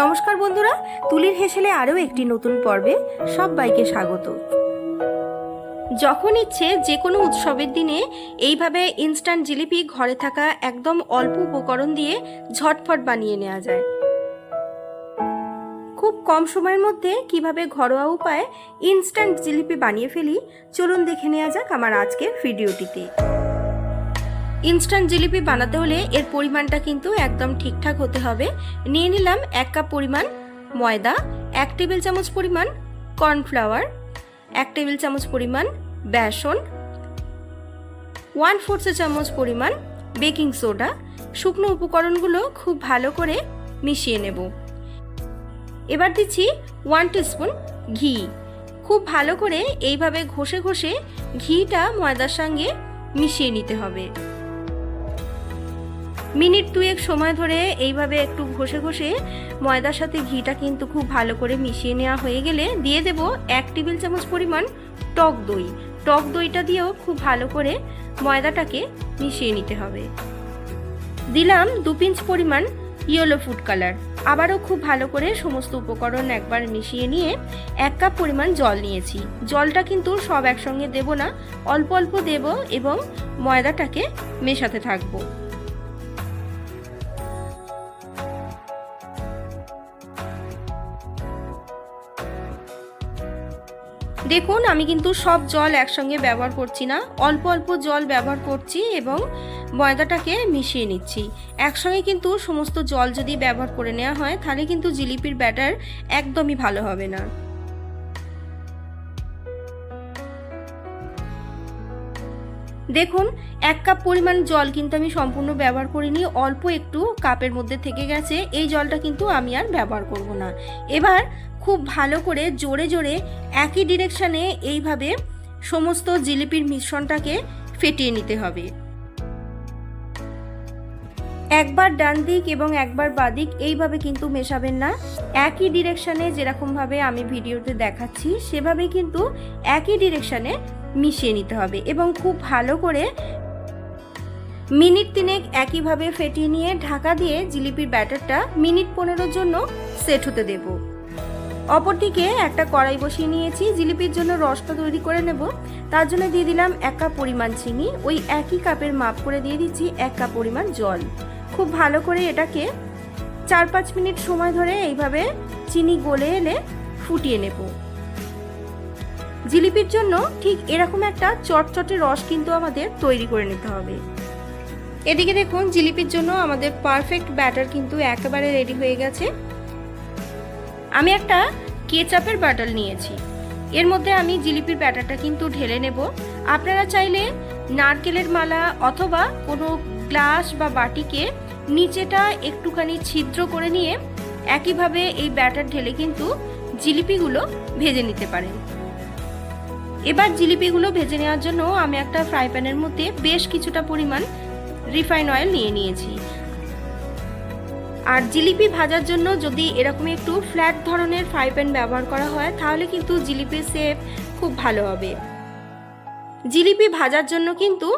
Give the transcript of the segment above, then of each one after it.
নমস্কার বন্ধুরা, তুলির হেসেলে আরও একটি নতুন পর্বে সবাইকে স্বাগত। যখন ইচ্ছে যে কোনো উৎসবের দিনে এইভাবে ইনস্ট্যান্ট জিলিপি ঘরে থাকা একদম অল্প উপকরণ দিয়ে ঝটফট বানিয়ে নেওয়া যায়। খুব কম সময়ের মধ্যে কীভাবে ঘরোয়া উপায়ে ইনস্ট্যান্ট জিলিপি বানিয়ে ফেলি, চলুন দেখে নেওয়া যাক আমার আজকের ভিডিওটিতে। ইনস্ট্যান্ট জিলিপি বানাতে হলে এর পরিমাণটা কিন্তু একদম ঠিকঠাক হতে হবে। নিয়ে নিলাম এক কাপ পরিমাণ ময়দা, এক টেবিল চামচ পরিমাণ কর্নফ্লাওয়ার, এক টেবিল চামচ পরিমাণ বেসন ওয়ান ফোর্থ চামচ পরিমাণ বেকিং সোডা। শুকনো উপকরণগুলো খুব ভালো করে মিশিয়ে নেব। এবার দিচ্ছি ওয়ান স্পুন ঘি। খুব ভালো করে এইভাবে ঘষে ঘষে ঘিটা ময়দার সঙ্গে মিশিয়ে নিতে হবে। মিনিট দুয়েক সময় ধরে এইভাবে একটু ঘষে ঘষে ময়দার সাথে ঘিটা কিন্তু খুব ভালো করে মিশিয়ে নেওয়া হয়ে গেলে দিয়ে দেব এক টেবিল চামচ পরিমাণ টক দই। টক দইটা দিয়েও খুব ভালো করে ময়দাটাকে মিশিয়ে নিতে হবে। দিলাম দু পিঞ্চ পরিমাণ ইয়েলো ফুড কালার। আবারও খুব ভালো করে সমস্ত উপকরণ একবার মিশিয়ে নিয়ে এক কাপ পরিমাণ জল নিয়েছি। জলটা কিন্তু সব একসঙ্গে দেব না, অল্প অল্প দেব এবং ময়দাটাকে মেশাতে থাকব। দেখুন, আমি কিন্তু সব জল একসঙ্গে ব্যবহার করছি না। অল্প অল্প জল ব্যবহার করছি এবং ময়দাটাকে মিশিয়ে নিচ্ছি। একসঙ্গে কিন্তু সমস্ত জল যদি ব্যবহার করে নেওয়া হয়, তাহলে কিন্তু জিলিপির ব্যাটার একদমই ভালো হবে না। দেখুন, এক কাপ পরিমাণ জল কিন্তু আমি সম্পূর্ণ ব্যবহার করিনি, অল্প একটু কাপের মধ্যে থেকে গেছে। এই জলটা কিন্তু আমি আর ব্যবহার করব না। এবার খুব ভালো করে জোরে জোরে একই ডিরেকশানে এইভাবে সমস্ত জিলিপির মিশ্রণটাকে ফেটিয়ে নিতে হবে। একবার ডান দিক এবং একবার বাদিক এইভাবে কিন্তু মেশাবেন না। একই ডিরেকশানে যেরকমভাবে আমি ভিডিওতে দেখাচ্ছি সেভাবে কিন্তু একই ডিরেকশানে মিশিয়ে নিতে হবে এবং খুব ভালো করে মিনিট তিনেক একইভাবে ফেটিয়ে নিয়ে ঢাকা দিয়ে জিলিপির ব্যাটারটা মিনিট পনেরোর জন্য সেট হতে দেবো। অপরদিকে একটা কড়াই বসিয়ে নিয়েছি, জিলিপির জন্য রসটা তৈরি করে নেব। তার জন্য দিয়ে দিলাম এক কাপ পরিমাণ চিনি, ওই একই কাপের মাপ করে দিয়ে দিচ্ছি এক কাপ পরিমাণ জল। খুব ভালো করে এটাকে চার পাঁচ মিনিট সময় ধরে এইভাবে চিনি গলে এলে ফুটিয়ে নেব। জিলিপির জন্য ঠিক এরকম একটা চটচটে রস কিন্তু আমাদের তৈরি করে নিতে হবে। এদিকে দেখুন, জিলিপির জন্য আমাদের পারফেক্ট ব্যাটার কিন্তু একেবারে রেডি হয়ে গেছে। আমি একটা কেচাপের বাটল নিয়েছি। এর মধ্যে আমি জিলিপির ব্যাটারটা কিন্তু ঢেলে নেব। আপনারা চাইলে নারকেলের মালা অথবা কোনো গ্লাস বা বাটিকে নিচেটা একটুখানি ছিদ্র করে নিয়ে একইভাবে এই ব্যাটার ঢেলে কিন্তু জিলিপিগুলো ভেজে নিতে পারেন। এবার জিলিপিগুলো ভেজে নেওয়ার জন্য আমি একটা ফ্রাই প্যানের মধ্যে বেশ কিছুটা পরিমাণ রিফাইন অয়েল নিয়ে নিয়েছি। আর জিলিপি ভাজার জন্য যদি এরকম একটু ফ্ল্যাট ধরনের ফ্রাই প্যান ব্যবহার করা হয়, তাহলে কিন্তু জিলিপির শেপ খুব ভালো হবে। জিলিপি ভাজার জন্য কিন্তু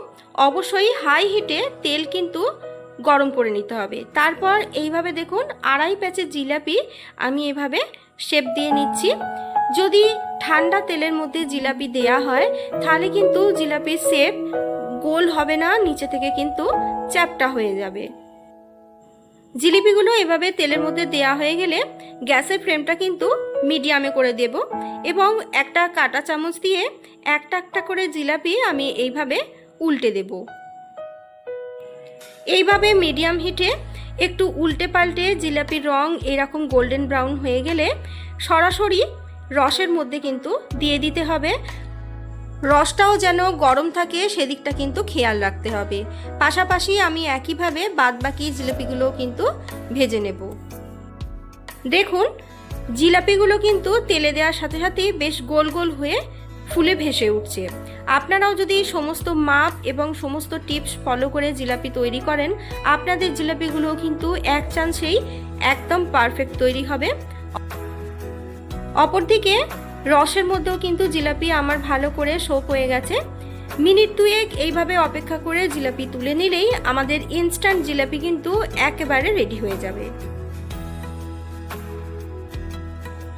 অবশ্যই হাই হিটে তেল কিন্তু গরম করে নিতে হবে। তারপর এইভাবে দেখুন, আড়াই প্যাচের জিলাপি আমি এভাবে শেপ দিয়ে নিচ্ছি। যদি ঠান্ডা তেলের মধ্যে জিলাপি দেয়া হয়, তাহলে কিন্তু জিলাপির শেপ গোল হবে না, নিচে থেকে কিন্তু চ্যাপটা হয়ে যাবে। জিলিপিগুলো এভাবে তেলের মধ্যে দেয়া হয়ে গেলে গ্যাসের ফ্লেমটা কিন্তু মিডিয়ামে করে দেব এবং একটা কাটা চামচ দিয়ে একটা একটা করে জিলাপি আমি এইভাবে উল্টে দেব। এইভাবে মিডিয়াম হিটে একটু উল্টে পাল্টে জিলাপির রং এরকম গোল্ডেন ব্রাউন হয়ে গেলে সরাসরি রসের মধ্যে কিন্তু দিয়ে দিতে হবে রসটাও যেন গরম থাকে, সেদিকটা কিন্তু খেয়াল রাখতে হবে। পাশাপাশি আমি একইভাবে বাদবাকি জিলিপিগুলো কিন্তু ভেজে নেব। দেখুন, জিলাপিগুলো কিন্তু তেলে দেওয়ার সাথে সাথে বেশ গোল গোল হয়ে ফুলে ভেসে উঠছে। আপনারাও যদি সমস্ত মাপ এবং সমস্ত টিপস ফলো করে জিলাপি তৈরি করেন, আপনাদের জিলাপিগুলো কিন্তু এক চান্সেই একদম পারফেক্ট তৈরি হবে। অপরদিকে রসের মধ্যেও কিন্তু জিলাপি আমার ভালো করে সোপ হয়ে গেছে। মিনিট দুয়েক এইভাবে অপেক্ষা করে জিলাপি তুলে নিলেই আমাদের ইনস্ট্যান্ট জিলাপি কিন্তু একেবারে রেডি হয়ে যাবে।